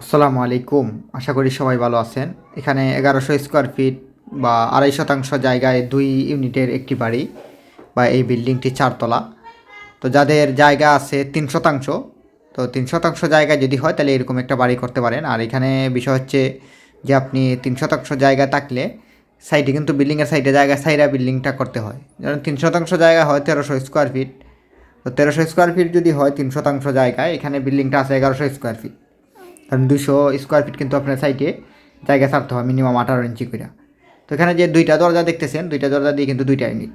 আসসালামু আলাইকুম। আশা করি সবাই ভালো আছেন। এখানে এগারোশো স্কোয়ার ফিট বা আড়াই শতাংশ জায়গায় দুই ইউনিটের একটি বাড়ি বা এই বিল্ডিংটি চারতলা। তো যাদের জায়গা আছে তিন শতাংশ, তো তিন শতাংশ জায়গায় যদি হয় তাহলে এরকম একটা বাড়ি করতে পারেন। আর এখানে বিষয় হচ্ছে যে আপনি তিন শতাংশ জায়গা থাকলে সাইডে কিন্তু বিল্ডিংয়ের সাইডে জায়গা সাইডা বিল্ডিংটা করতে হয়। যেমন তিন শতাংশ জায়গা হয় তেরোশো স্কোয়ার ফিট, তো তেরোশো স্কোয়ার ফিট যদি হয় তিন শতাংশ জায়গায়, এখানে বিল্ডিংটা আছে এগারোশো স্কোয়ার ফিট। কারণ দুশো স্কোয়ার ফিট কিন্তু আপনার সাইডে জায়গা ছাড়তে হয় মিনিমাম আঠারো ইঞ্চি করে তো এখানে যে দুইটা দরজা দেখতেছেন, দুইটা দরজা দিয়ে কিন্তু দুইটা ইউনিট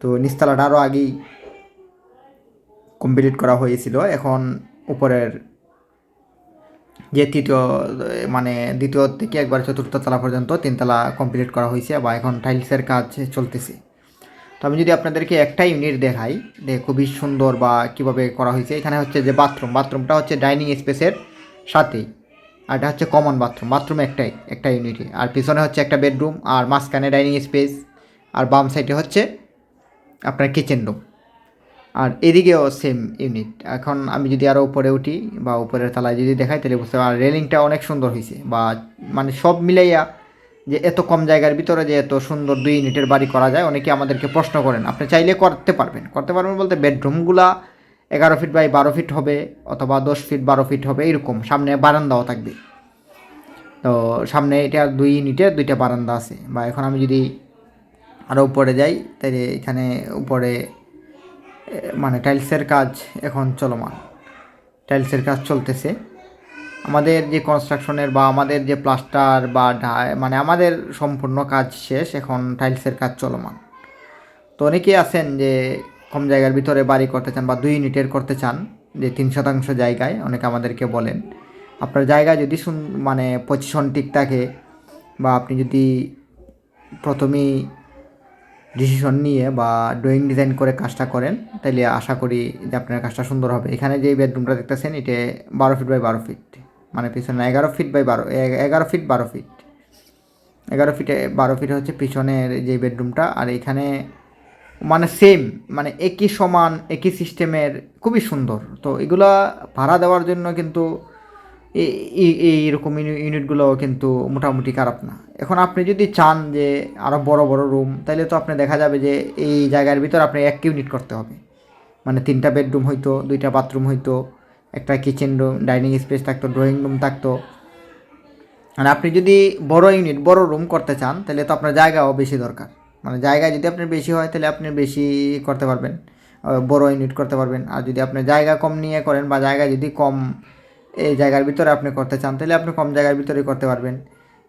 তো নিচতলাটা আরও আগেই কমপ্লিট করা হয়েছিল। এখন উপরের যে তৃতীয় মানে দ্বিতীয় থেকে একবার চতুর্থ তলা পর্যন্ত তিনতলা কমপ্লিট করা হয়েছে বা এখন টাইলসের কাজ চলতেছে। তো আমি যদি আপনাদেরকে একটা ইউনিট দেখাই, যে খুবই সুন্দর বা কীভাবে করা হয়েছে, এখানে হচ্ছে যে বাথরুম বাথরুমটা হচ্ছে ডাইনিং স্পেসের সাথেই আর এটা হচ্ছে কমন বাথরুম বাথরুম একটাই, একটা ইউনিটে আর পিছনে হচ্ছে একটা বেডরুম আর মাঝখানে ডাইনিং স্পেস আর বাম সাইডে হচ্ছে আপনার কিচেন রুম আর এদিকেও সেম ইউনিট এখন আমি যদি আরও উপরে উঠি বা উপরের তলায় যদি দেখাই, তাহলে বুঝতে পারি রেলিংটা অনেক সুন্দর হয়েছে বা মানে সব মিলাইয়া যে এত কম জায়গার ভিতরে যে এত সুন্দর দুই ইউনিটের বাড়ি করা যায়, অনেকে আমাদেরকে প্রশ্ন করেন। আপনি চাইলে করতে পারবেন। করতে পারবেন বলতে বেডরুমগুলা এগারো ফিট বাই বারো ফিট হবে অথবা দশ ফিট বারো ফিট হবে, এরকম। সামনে বারান্দাও থাকবে। তো সামনে এটা দুই ইউনিটে দুইটা বারান্দা আছে। বা এখন আমি যদি আরও উপরে যাই, তাহলে এখানে উপরে মানে টাইলসের কাজ এখন চলমান। টাইলসের কাজ চলতেছে। আমাদের যে কনস্ট্রাকশনের বা আমাদের যে প্লাস্টার বা মানে আমাদের সম্পূর্ণ কাজ শেষ, এখন টাইলসের কাজ চলমান। তো অনেকেই আছেন যে কম জায়গার ভিতরে বাড়ি করতে চান বা দুই ইউনিটের করতে চান, যে তিন শতাংশ জায়গায়, অনেকে আমাদেরকে বলেন, আপনার জায়গা যদি সুন- মানে পজিশন ঠিক থাকে বা আপনি যদি প্রথমেই ডিসিশন নিয়ে বা ড্রয়িং ডিজাইন করে কাজটা করেন তাহলে আশা করি যে আপনার কাজটা সুন্দর হবে। এখানে যে বেডরুমটা দেখতেছেন, এটা বারো ফিট বাই বারো ফিট মানে পিছনে এগারো ফিট বাই বারো এগারো ফিট বারো ফিট এগারো ফিটে বারো ফিট হচ্ছে পিছনের যে বেডরুমটা আর এখানে মানে সেম মানে একই সমান, একই সিস্টেমের খুবই সুন্দর। তো এগুলা ভাড়া দেওয়ার জন্য কিন্তু এই- এই- এইরকম ইউনিটগুলো কিন্তু মোটামুটি খারাপ না। এখন আপনি যদি চান যে আরও বড় বড় রুম তাহলে তো আপনি দেখা যাবে যে এই জায়গার ভিতর আপনি এক ইউনিট করতে হবে। মানে তিনটা বেডরুম হইতো, দুইটা বাথরুম হইতো, একটা কিচেন রুম ডাইনিং স্পেস থাকতো ড্রয়িং রুম থাকতো। আর আপনি যদি বড় ইউনিট বড় রুম করতে চান তাহলে তো আপনার জায়গাও বেশি দরকার। মানে জায়গায় যদি আপনার বেশি হয়, তাহলে আপনি বেশি করতে পারবেন। বড় ইউনিট করতে পারবেন। আর যদি আপনি জায়গা কম নিয়ে করেন বা জায়গা যদি কম এই জায়গার ভিতরে আপনি করতে চান, তাহলে আপনি কম জায়গার ভিতরে করতে পারবেন।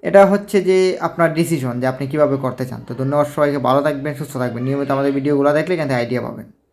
এটা হচ্ছে যে আপনার ডিসিশন যে আপনি কীভাবে করতে চান। তো ধন্যবাদ সবাইকে। ভালো থাকবেন, সুস্থ থাকবেন। নিয়মিত আমাদের ভিডিওগুলো দেখলে কিন্তু আইডিয়া পাবেন।